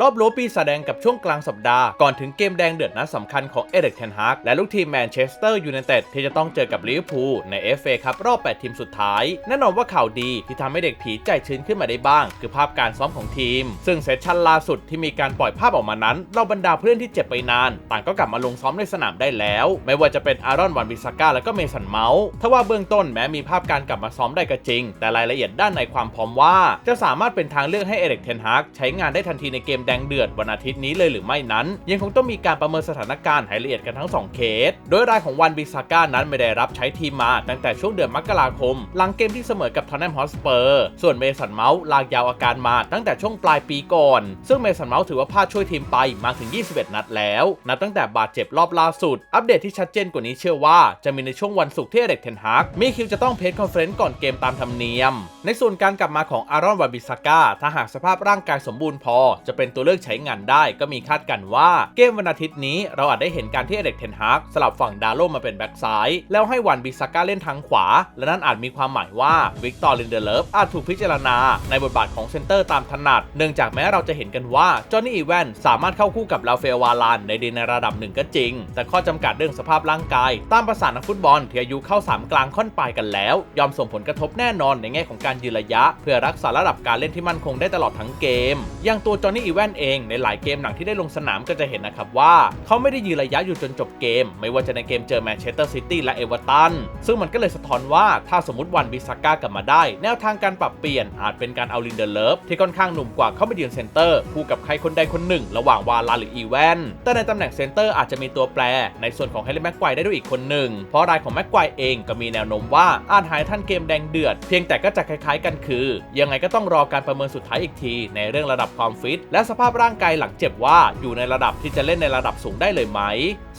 รอบรู้ปีแสดงกับช่วงกลางสัปดาห์ ก่อนถึงเกมแดงเดือดนัดสำคัญของเอเดกเทนฮากและลูกทีมแมนเชสเตอร์ยูไนเต็ดที่จะต้องเจอกับลิเวอร์พูลใน FA ครับรอบ 8 ทีมสุดท้าย แน่นอนว่าข่าวดีที่ทำให้เด็กผีใจชื้นขึ้นมาได้บ้าง คือภาพการซ้อมของทีม ซึ่งเซสชั่นล่าสุดที่มีการปล่อยภาพออกมานั้นเราบรรดาเพื่อนที่เจ็บไปนาน ต่างก็กลับมาลงซ้อมในสนามได้แล้ว ไม่ว่าจะเป็นอารอนวันบิสก้าและก็เมสันเมาส์ถ้าว่าเบื้องต้นแม้มีภาพการกลับมาซ้อมได้ก็จริง แต่รายละเอียดด้านในความพร้อมว่า จะสามารถเป็นทางเลือกให้เอเดกเทนฮากใช้งานได้ทันทีในเกมแดงเดือดวันอาทิตย์นี้เลยหรือไม่นั้น ยังคงต้องมีการประเมินสถานการณ์ให้ละเอียดกันทั้ง 2 เคส โดยรายของวันบิซาก้านั้นไม่ได้รับใช้ทีมมาตั้งแต่ช่วงเดือนมกราคม หลังเกมที่เสมอกับทอนแนมฮอสเปอร์ส่วนเมสันเมาส์ลากยาวอาการมาตั้งแต่ช่วงปลายปีก่อน ซึ่งเมสันเมาส์ถือว่าพลาดช่วยทีมไปมาถึง 21 นัดแล้วนับตั้งแต่บาดเจ็บรอบล่าสุด อัปเดตที่ชัดเจนกว่านี้เชื่อว่าจะมีในช่วงวันศุกร์ที่เอเด็กเทนฮากมีคิวจะต้องเพจคอนเฟรนซ์ก่อนเกมตามธรรมเนียม ในส่วนการกลับมาของอารอนวาบิซาก้าถ้าหากสภาพร่างกายสมบูรณ์พอจะเป็นตัวเลือกใช้งานได้ ก็มีคาดกันว่าเกมวันอาทิตย์นี้เราอาจได้เห็นการที่เอเด็กเทนฮากสลับฝั่งดาโลมาเป็นแบ็กซ้ายแล้วให้วันบิซาก้าเล่นทางขวา และนั่นอาจมีความหมายว่าวิกตอร์ลินเดเลฟอาจถูกพิจารณาในบทบาทของเซนเตอร์ตามถนัด เนื่องจากแม้เราจะเห็นกันว่าจอห์นนี่อีแวนสามารถเข้าคู่กับลาเฟลวาลานในดีในระดับหนึ่งก็จริง แต่ข้อจำกัดเรื่องสภาพร่างกาย ตามประสานักฟุตบอลที่อายุเข้าสามกลางค่อนปลายกันแล้ว ยอมส่งผลกระทบแน่นอนในแง่ของการยืนระยะ เพื่อรักษาระดับการเล่นที่มั่นคงได้ตลอดทั้งเกม อย่างตัวจอห์นนี่อีแวนเองในหลายเกมหนังที่ได้ลงสนามก็จะเห็นนะครับว่าเขาไม่ได้ยืนระยะอยู่จนจบเกม ไม่ว่าจะในเกมเจอแมนเชสเตอร์ซิตี้และเอเวอร์ตันซึ่งมันก็เลยสะท้อนว่าถ้าสมมติวันบิซาก้ากลับมาได้ แนวทางการปรับเปลี่ยนอาจเป็นการเอาลินเดอร์เลิฟที่ค่อนข้างหนุ่มกว่าเข้ามายืนเซนเตอร์คู่กับใครคนใดคนหนึ่ง ระหว่างวาลาหรืออีแวนแต่ในตำแหน่งเซนเตอร์อาจจะมีตัวแปร ในส่วนของเฮเลนแม็กไกวได้ด้วยอีกคนหนึ่งเพราะรายของแม็กไกวเองก็มีแนวโน้มว่าอาจหายท่านเกมแดงเดือด เพียงแต่ก็จะคล้ายๆ กันคือ ยังไงก็ต้องรอการประเมินสุดท้ายอีกที ในเรื่องระดับความฟิตและสภาพร่างกายหลังเจ็บว่าอยู่ในระดับที่จะเล่นในระดับสูงได้เลยไหม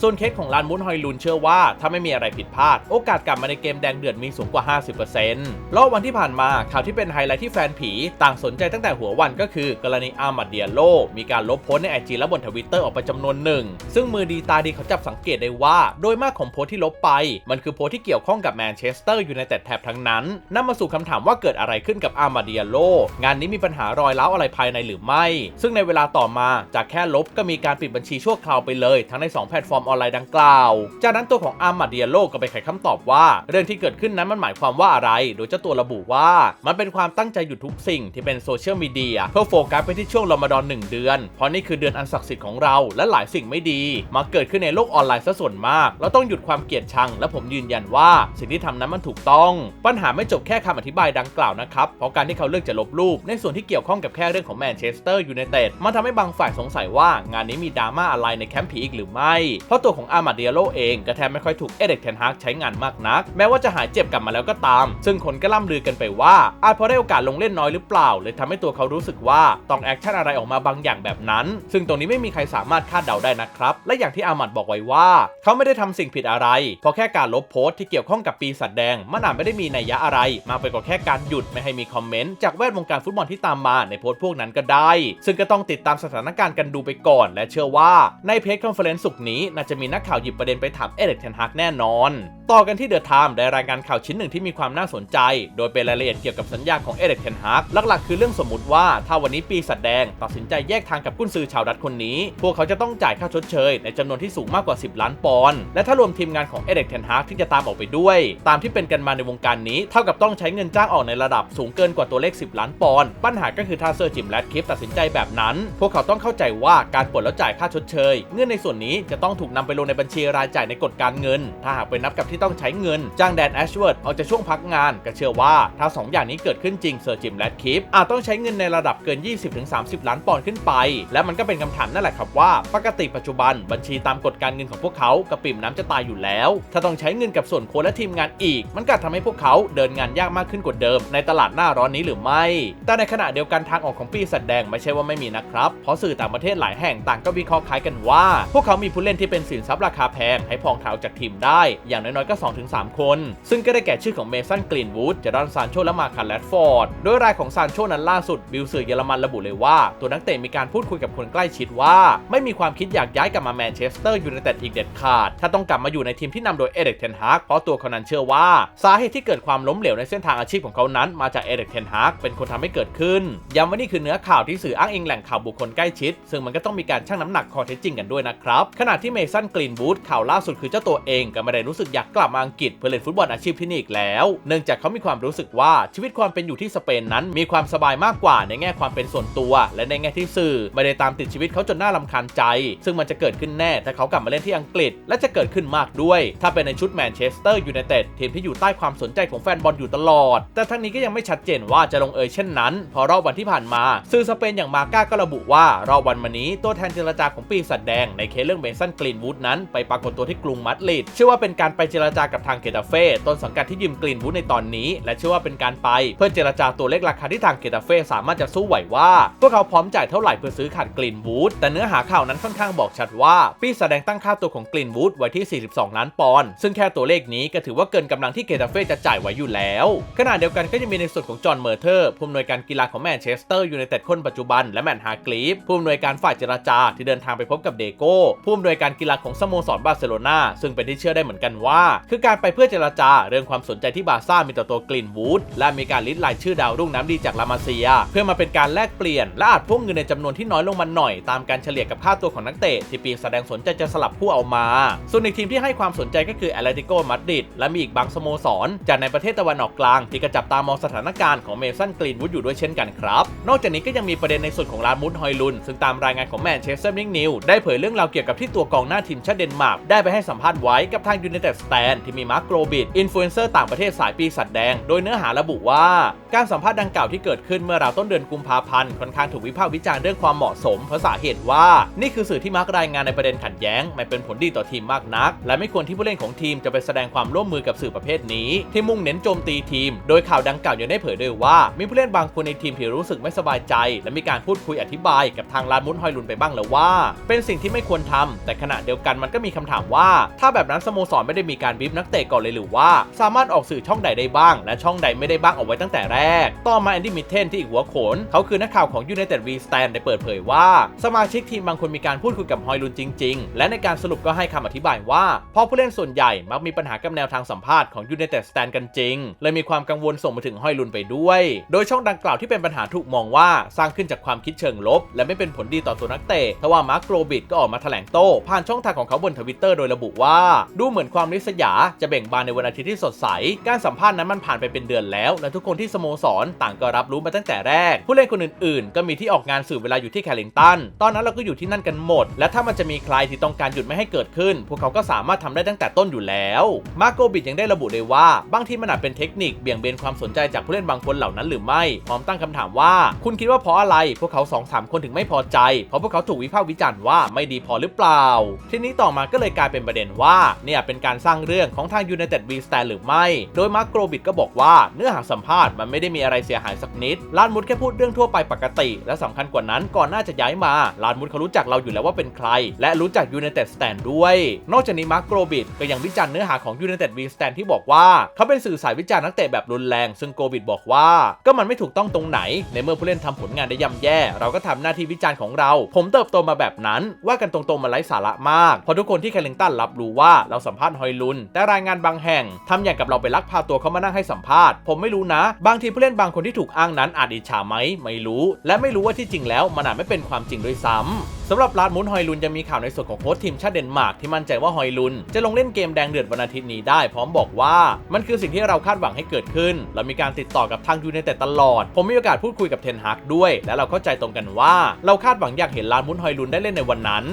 ส่วนเคสของลานมุนฮอยลุนเชื่อว่า ถ้าไม่มีอะไรผิดพลาด โอกาสกลับมาในเกมแดงเดือดมีสูงกว่า 50%แล้ววันที่ผ่านมาข่าวที่เป็นไฮไลท์ที่แฟนผี ต่างสนใจตั้งแต่หัววันก็คือกรณีอาร์มาเดียโลมีการลบโพสในไอจีและบนทวิตเตอร์ออกไปจำนวนหนึ่ง ซึ่งมือดีตาดีเขาจับสังเกตได้ว่า โดยมากของโพสที่ลบไป มันคือโพสที่เกี่ยวข้องกับแมนเชสเตอร์อยูไนเต็ดแถบทั้งนั้นนำมาสู่คำถามว่าเกิดอะไรขึ้นกับอาร์มาเดียโลงานนี้มีปัญหารอยร้าวอะไรภายในหรือไม่ ซึ่งในเวลาต่อมา จากแค่ลบก็มีการปิดบัญชีชั่วคราวไปเลยทั้งใน 2 แพลตฟอร์มออนไลน์ดังกล่าว จากนั้นตัวของอาร์มาเดียโลก็ไปไขคำตอบว่า เรื่องที่เกิดขึ้นนั้นมันหมายความว่าอะไร โดยเจ้าตัวระบุว่า มันเป็นความตั้งใจหยุดทุกสิ่งที่เป็นโซเชียลมีเดียเพื่อโฟกัสไปที่ช่วงรอมฎอน1เดือน เพราะนี่คือเดือนอันศักดิ์สิทธิ์ของเราและหลายสิ่งไม่ดีมาเกิดขึ้นในโลกออนไลน์ซะส่วนมาก เราต้องหยุดความเกลียดชัง และผมยืนยันว่า สิ่งที่ทำนั้นมันถูกต้อง ปัญหาไม่จบแค่คำอธิบายดังกล่าวนะครับเพราะการที่เขาเลือกจะลบรูป ในส่วนที่เกี่ยวข้องกับแค่เรื่องของแมนเชสเตอร์ยูไนเต็ดมันทำให้บางฝ่ายสงสัยว่างานนี้มีดราม่าอะไรในแคมป์ผีอีกหรือไม่ เพราะตัวของอาร์มาเดียโลเองก็แทบไม่ค่อยถูกเอเด็กเทนฮากใช้งานมากนัก แม้ว่าจะหายเจ็บกลับมาแล้วก็ตาม ซึ่งคนก็ล่ำลือกันไปว่า อาจเพราะได้โอกาสลงเล่นน้อยหรือเปล่าเลยทำให้ตัวเขารู้สึกว่าต้องแอคชั่นอะไรออกมาบางอย่างแบบนั้น ซึ่งตรงนี้ไม่มีใครสามารถคาดเดาได้นะครับ และอย่างที่อามัดบอกไว้ว่า เขาไม่ได้ทำสิ่งผิดอะไร เพราะแค่การลบโพสต์ที่เกี่ยวข้องกับปีศาจแดงมันอาจไม่ได้มีนัยยะอะไร มากไปกว่าแค่การหยุดไม่ให้มีคอมเมนต์จากแวดวงการฟุตบอลที่ตามมาในโพสต์พวกนั้นก็ได้ ซึ่งก็ต้องติดตามสถานการณ์กันดูไปก่อน และเชื่อว่าในเพจคอนเฟอเรนซ์สุกนี้น่าจะมีนักข่าวหยิบประเด็นไปถามเอเด็กเทนฮักแน่นอน ต่อกันที่เดอะไทม์ได้รายงานข่าวชิ้นหนึ่งที่มีความน่าสนใจ โดยเป็นรายละเอียดเกี่ยวกับสัญญาของเอเด็กเทนฮักหลักๆ คือเรื่องสมมติว่าถ้าวันนี้ปีศาจแดงตัดสินใจแยกทางกับกุนซือชาวดัตคนนี้ พวกเขาจะต้องจ่ายค่าชดเชย ในจำนวนที่สูงมากกว่า 10 ล้านปอนด์และถ้ารวมทีมงานของเอเด็กเทนฮักที่จะตามออกไปด้วย ตามที่เป็นกันมาในวงการนี้ เท่ากับต้องใช้เงินจ้างออกในระดับสูงเกินกว่าตัวเลข 10 ล้านปอนด์ปัญหาก็คือถ้าเซอร์จิมแรดคลิปตัดสินใจแบบนั้นพวกเขาต้องเข้าใจว่าการปลดแล้วจ่ายค่าชดเชย เงินในส่วนนี้จะต้องถูกนำไปลงในบัญชีรายจ่ายในกฎการเงิน ถ้าหากไปนับกับที่ต้องใช้เงิน จ้างแดนแอชเวิร์ดออกจากช่วงพักงานก็เชื่อว่าถ้า2อย่างนี้เกิดขึ้นจริงเซอร์จิมแรดคลิปอาจต้องใช้เงินในระดับเกิน 20-30 ล้านปอนด์ขึ้นไป และมันก็เป็นคำถามนั่นแหละครับว่า ปกติปัจจุบันบัญชีตามกฎการเงินของพวกเขากระปิ่มน้ำจะตายอยู่แล้ว ถ้าต้องใช้เงินกับส่วนโค้ชและทีมงานอีก มันก็ทำให้พวกเขาเดินงานยากมากขึ้นกว่าเดิม ในตลาดหน้าร้อนนี้หรือไม่ แต่ในขณะเดียวกันทางออกของปีศาจแดงไม่ใช่ว่าไม่มีนะครับ เพราะสื่อต่างประเทศหลายแห่งต่างก็วิเคราะห์คล้ายกันว่า พวกเขามีผู้เล่นที่เป็นสินทรัพย์ราคาแพง ให้พองเท้าจากทีมได้ อย่างน้อยๆก็ 2-3 คน ซึ่งก็ได้แก่ชื่อของเมสันกรีนวูดเจดอนซานโชและมาคันแรดฟอร์ดโดยรายของซานโชนั้นล่าสุดบิลสื่อเยอรมันระบุเลยว่า ตัวนักเตะมีการพูดคุยกับคนใกล้ชิดว่า ไม่มีความคิดอยากย้ายกลับมาแมนเชสเตอร์ยูไนเต็ดอีกเด็ดขาด ถ้าต้องกลับมาอยู่ในทีมที่นำโดยเอเด็กเทนฮากเพราะตัวเขานั้นเชื่อว่าสาเหตุที่เกิดความล้มเหลวในเส้นทางอาชีพของเขานั้น มาจากเอเด็กเทนฮากเป็นคนทำให้เกิดขึ้นย้ำว่านี่คือเนื้อข่าวที่สื่ออ้างอิงแหล่งข่าวบุคคลใกล้ชิด ซึ่งมันก็ต้องมีการชั่งน้ำหนักข้อเท็จจริงกันด้วยนะครับ ขณะที่เมสันกรีนวูดข่าวล่าสุดคือเจ้าตัวเองก็ไม่ได้รู้สึกอยากกลับมาอังกฤษเพื่อเล่นฟุตบอลอาชีพที่นี่อีกแล้ว เนื่องจากเขามีความรู้สึกว่าชีวิตความเป็นอยู่ที่สเปนนั้น มีความสบายมากกว่าในแง่ความเป็นส่วนตัว และในแง่ที่สื่อไม่ได้ตามติดชีวิตเขาจนน่าลำคาญใจ ซึ่งมันจะเกิดขึ้นแน่ถ้าเขากลับมาเล่นที่อังกฤษ และจะเกิดขึ้นมากด้วย ถ้าเป็นในชุดแมนเชสเตอร์ยูไนเต็ดทีมที่อยู่ใต้ความสนใจของแฟนบอลอยู่ตลอด แต่ทั้งนี้ก็ยังไม่ชัดเจนว่าจะลงเอยเช่นนั้นเพอรอบวันที่ผ่านมา สื่อสเปนอย่างมาก้าก็ระบุว่ารอบวันมานี้ตัวแทนเจรจาของปีศาจแดงในเคสเรื่องเมสันกรีนวูดนั้นไปปรากฏตัวที่กรุงมาดริดเชื่อว่าเป็นการไปเจรจากับทางเกตาเฟ่ต้นสังกัดที่ยืมกรีนวูดในตอนนี้ และเชื่อว่าเป็นการไป เพื่อเจรจาตัวเลขราคาที่ทางเกตาเฟ่สามารถจะสู้ไหวว่า พวกเขาพร้อมจ่ายเท่าไหร่เพื่อซื้อขาดกรีนวูดแต่เนื้อหาข่าวนั้นค่อนข้างบอกชัดว่าปีศาจแดงตั้งค่าตัวของกรีนวูดไว้ที่ 42 ล้านปอนด์ซึ่งแค่ตัวเลขนี้ก็ถือว่าเกินกำลังที่เกตาเฟ่จะจ่ายไว้อยู่แล้วขณะเดียวกันก็ยังมีในส่วนของจอห์นเมอร์เทอร์ผู้อำนวยการกีฬาของแมนเชสเตอร์ยูไนเต็ดคนปัจจุบันและแมนฮากลีฟผู้อำนวยการฝ่ายเจรจาที่เดินทางไปพบกับเดโก้ผู้อำนวยการกีฬาของสโมสรบาร์เซโลนาซึ่งเป็นที่เชื่อได้เหมือนกันว่า คือการไปเพื่อเจรจาเรื่องความสนใจที่บาร์ซ่ามีต่อตัวกลินวูดและมีการลิดรายชื่อดาวรุ่งน้ำดีจากลามาเซีย เพื่อมาเป็นการแลกเปลี่ยนและอาจพุ่งเงินในจำนวนที่น้อยลงมาหน่อยตามการเฉลี่ยกับค่าตัวของนักเตะที่ปีแสดงสนใจจะสลับผู้เอามา ส่วนอีกทีมที่ให้ความสนใจก็คือแอตเลติโกมาดริดและมีอีกบางสโมสร จากในประเทศตะวันออกกลางที่กระจับตามองสถานการณ์ของเมสันกรีนวูดอยู่ด้วยเช่นกันครับ นอกจากนี้ก็ยังมีประเด็นในส่วนของลามุดฮอยลุน ซึ่งตามรายงานของแมนเชสเตอร์นิงนิวได้เผยเรื่องราวเกี่ยวกับที่ตัวกองหน้าทีมชาติเดนมาร์กได้ไปให้สัมภาษณ์ไว้กับทางยู n นเต็ดสแตนที่มีมาร์กโกรบิดอินฟลูเอนเซอร์ต่างประเทศสายปีสัตว์แดง โดยเนื้อหาระบุว่าการสัมภาษณ์ดังกล่าวที่เกิดขึ้นเมื่อราวต้นเดือนกุมภาพันธ์ค่อนข้างถูกวิพากษ์วิจารณ์เรื่องความเหมาะสมเพราะสาเหตุว่า นี่คือสื่อที่มักรายงานในประเด็นขัดแย้ง ไม่เป็นผลดีต่อทีมมากนัก และไม่ควรที่ผู้เล่นของทีมจะไปแสดงความร่วมมือกับสื่อประเภทนี้ ที่มุ่งเน้นโจมตีทีม โดยข่าวดังกล่าวยังได้เผยด้วยว่า มีผู้เล่นบางคนในทีมที่รู้สึกไม่สบายใจ และมีการพูดคุยอธิบายกับทางลานมุนฮอยลุนไปบ้างแล้วว่า เป็นสิ่งที่ไม่ควรทำแต่ขณะเดียวกันมันก็มีคำถามว่า ถ้าแบบนั้นสโมสรไม่ได้มีการบีบนักเตะก่อนเลยหรือว่า สามารถออกสื่อช่องใดได้บ้าง และช่องใดไม่ได้บ้างเอาไว้ตั้งแต่แรก ต่อมาแอนดี้มิเทนที่อีกหัวโขนเขาคือนักข่าวของ United V Stand ได้เปิดเผยว่า สมาชิกทีมบางคนมีการพูดคุยกับฮอยลุนจริง ๆ และในการสรุปก็ให้คำอธิบายว่าเพราะผู้เล่นส่วนใหญ่มักมีปัญหากับแนวทางสัมภาษณ์ของ United Stand กันจริงเลยมีความกังวลส่งมาถึงฮอยลุนไปด้วย โดยช่องดังกล่าวที่เป็นปัญหาถูกมองว่าสร้างขึ้นจากความคิดเชิงงลบ และไม่เป็นผลดีต่อตัวนักเตะทว่ามาร์กโรบิดก็ออกมาแถลงโต้ผ่านช่องทางของเขาบนทวิตเตอร์โดยระบุว่า ดูเหมือนความริษยาจะเบ่งบานในวันอาทิตย์ที่สดใส การสัมภาษณ์นั้นมันผ่านไปเป็นเดือนแล้ว และทุกคนที่สโมสรต่างก็รับรู้มาตั้งแต่แรก ผู้เล่นคนอื่นๆ ก็มีที่ออกงานสื่อเวลาอยู่ที่แคลินตันตอนนั้นเราก็อยู่ที่นั่นกันหมด และถ้ามันจะมีใครที่ต้องการหยุดไม่ให้เกิดขึ้น พวกเขาก็สามารถทำได้ตั้งแต่ต้นอยู่แล้วมาร์โกบิดยังได้ระบุเลยว่าบางที่มันอาจเป็นเทคนิคเบี่ยงเบนความสนใจจากผู้เล่นบางคนเหล่านั้นหรือไม่พร้อมตั้งคำถามว่า คุณคิดว่าเพราะอะไรพวกเขาสอง2 3 คนถึงไม่พอใจ เพราะพวกเขาถูกวิพากษ์วิจารณ์ว่าไม่ดีพอหรือเปล่า ทีนี้ต่อมาก็เลยกลายเป็นประเด็นว่าเนี่ยเป็นการสร้างเรื่องของทางยูเนเต็ดวีสเตนหรือไม่ โดยมาร์กโกรบิดก็บอกว่าเนื้อหาสัมภาษณ์มันไม่ได้มีอะไรเสียหายสักนิดลานมุดแค่พูดเรื่องทั่วไปปกติ และสำคัญกว่านั้นก่อนหน้าจะย้ายมาลานมุดเขารู้จักเราอยู่แล้วว่าเป็นใคร และรู้จักยูเนเต็ดสเตนด้วย นอกจากนี้มาร์กโกรบิดก็ยังวิจารณ์เนื้อหาของยูเนเต็ดวีสเตนที่บอกว่าเขาเป็นสื่อสายวิจารณ์นักเตะแบบรุนแรง ซึ่งโกบิดบอกว่า ก็มันไม่ถูกต้องตรงไหน ในเมื่อผู้เล่นทำผลงานได้ย่าแย่ เราก็ทำหน้าที่วิจารณ์ของเรา ผมเติบโตมาแบบนั้น ว่ากันตรงๆมาไร้สาระมาก เพราะทุกคนที่แคลิงตันรับรู้ว่าเราสัมภาษณ์ฮอยลุน แต่รายงานบางแห่งทำอย่างกับเราไปลักพาตัวเขามานั่งให้สัมภาษณ์ ผมไม่รู้นะ บางทีผู้เล่นบางคนที่ถูกอ้างนั้นอาจอิจฉาไหมไม่รู้ และไม่รู้ว่าที่จริงแล้วมันอาจไม่เป็นความจริงด้วยซ้ำสำหรับลาดมุนฮอยลุนยังมีข่าวในส่วนของโค้ชทีมชาติเดนมาร์กที่มั่นใจว่าฮอยลุน จะลงเล่นเกมแดงเดือดวันอาทิตย์นี้ได้ พร้อมบอกว่ามันคือสิ่งที่เราคาดหวังให้เกิดขึ้น เรามีการติดต่อกับทางยูไนเต็ดตลอด ผมมีโอกาสพูดคุยกับเทนฮากด้วย และเราเข้าใจตรงกันว่า เราคาดหวังอยากเห็นลานมุนฮอยลุนได้เล่นในวันนั้น